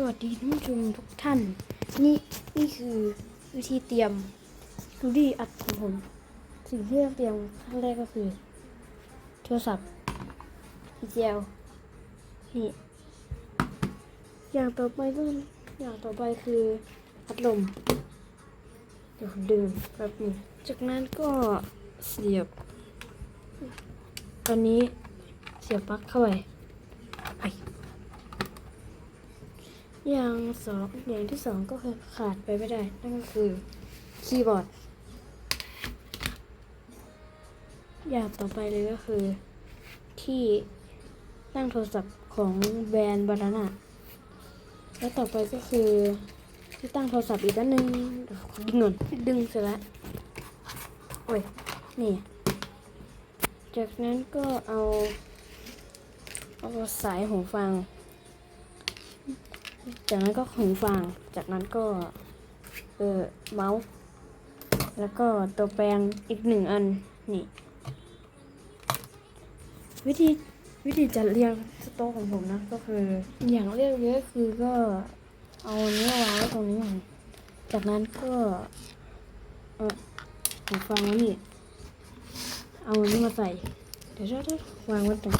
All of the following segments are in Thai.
สวัสดีท่านผู้ชมทุกท่าน นี่นี่คือวิธีเตรียมดูดีอัดของผมสิ่งที่เราเตรียมขั้นแรกก็คือ โทรศัพท์ PCL นี่อย่างต่อไปก็อย่างต่อไปคือพัดลมเดี๋ยวผมดื่มแป๊บนึงจากนั้นก็เสียบตอนนี้เสียบปลั๊กเข้าไปไป อย่างสองอย่างที่สองก็คือขาดไปไม่ได้ นั่นก็คือคีย์บอร์ด อย่างต่อไปเลยก็คือ ที่ตั้งโทรศัพท์ของแบรนด์บานาน่าแล้วต่อไปก็คือ ที่ตั้งโทรศัพท์อีกด้านหนึ่งดึงก่อนดึงเสร็จแล้วโอ้ย นี่ จากนั้นก็เอา เอาสายหูฟัง จากนั้นก็หูฟัง จากนั้นก็ เออเมาส์ แล้วก็ตัวแปลงอีกหนึ่งอัน นี่ วิธีวิธีจัดเรียงสโต๊ะของผมนะ ก็คือ อย่างเรียกเยอะคือก็เอาอันนี้วางไว้ตรงนี้ก่อนจากนั้นก็ เออหูฟังแล้นี่ เอาอันนี้มาใส่ เดี๋ยวจะวางไว้ตรง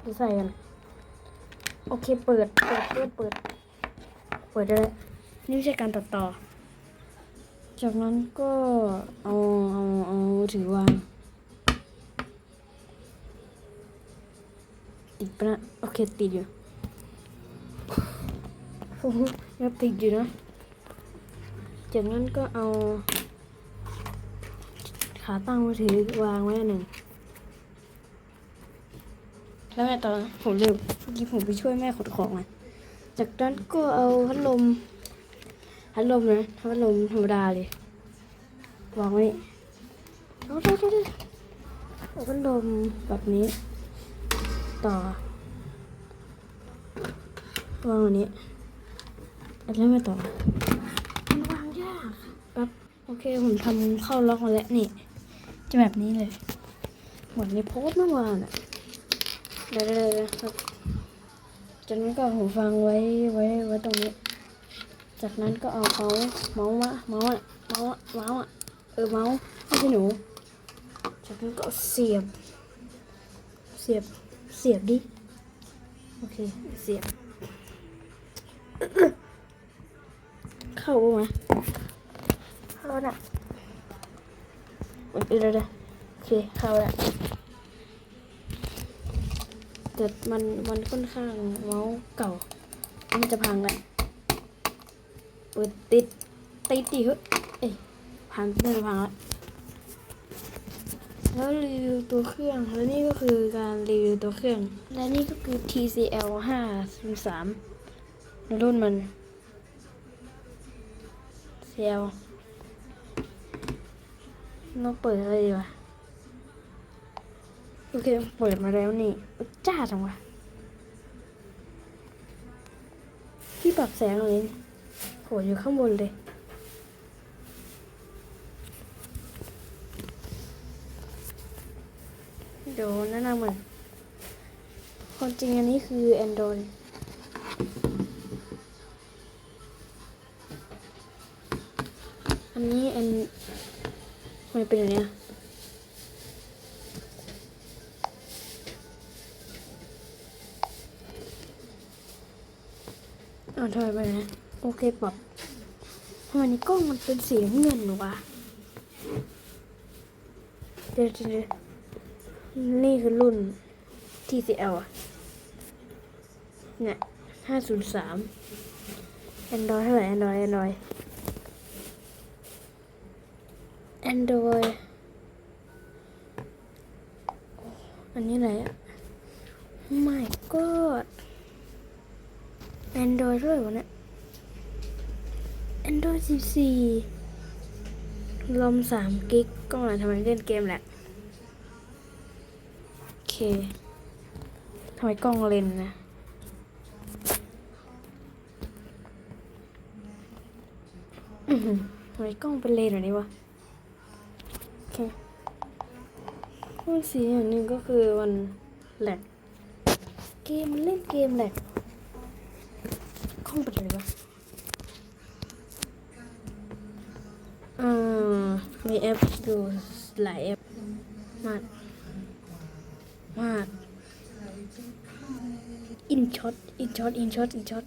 เดี๋ยวใส่กัน โอเค เปิด เปิดเปิด เปิด เปิดได้แล้วนี่ไม่ใช่การตัดต่อ จากนั้นก็เอาเอาเอาถือวางติดปะโอเค ติดอยู่โอ้โหยังติดอยู่นะ จากนั้นก็เอา ขาตั้งมือถือวางไว้หนึ่ง แล้วไงตอนผมลืมเมื่อกี้ผมไปช่วยแม่ขนของมาจากนั้นก็เอาพัดลมพัดลมนะพัดลมธรรมดาเลยวางไว้เอาเดี๋ยวเดี๋ยวเดี๋ยวเอาพัดลมแบบนี้ ต่อวางอันนี้แล้วไม่ต่อมันวางยากแป๊บโอเคผมทำเข้าล็อกมาแล้วนี่ จะแบบนี้เลยเหมือนในโพสเมื่อวานอะ ได้ได้เลยครับจากนั้นก็หูฟังไว้ไว้ไว้ตรงนี้ จากนั้นก็เอาเขาเมาส์มาเมาส์อะเมาส์อะเมาส์อะเออเมาส์ไม่ใช่หนู จากนั้นก็เสียบ เสียบ เสียบดิ โอเค เสียบ เข้าปะวะเข้าน่ะเดี๋ยวเดี๋ยวโอเค เข้าแล้ว แต่มันมันค่อนข้างเมาส์เก่า มันจะพังแหละเปิดติดติดดิเฮ้ยเอ้ยพังน่าจะพังแล้วแล้วรีวิวตัวเครื่อง แล้วนี่ก็คือการรีวิวตัวเครื่อง และนี่ก็คือ TCL 503ในรุ่นมัน CL เราเปิดอะไรดีวะ โอเค เปิดมาแล้วนี่ จ้าจังวะที่ปรับแสงเลยโหอยู่ข้างบนเลย เดี๋ยวแนะนำมันความจริงอันนี้คือ Android อันนี้อันทำไมเป็นอย่างเนี้ย อาทำไมไปนะ โอเคปรับทำไมในกล้องมันเป็นสีเงินหรอวะเดี๋ยวเดี๋ยวเดี๋ยวนี่คือรุ่น TCL อะ เนี่ยห้าศูนย์สาม Android เท่าไหร่ Android Android Android อันนี้อะไรอะ My God Android ด้วยวะเนี่ย Android 14ลม3กิกก็มาทำไมเล่นเกมแหละโอเคทำไมกล้องเลนนะอือหือทำไมกล้องเป็นเลนแบบนี้วะ โอเคข้อเสีอย่างหนึ่งก็คือมันแหลกเกมเล่นเกมแหลก ห้องเป็นอะไรวะเอ่อมีแอปดูหลายแอปมาก มาก อินช็อต อินช็อต อินช็อต อินช็อต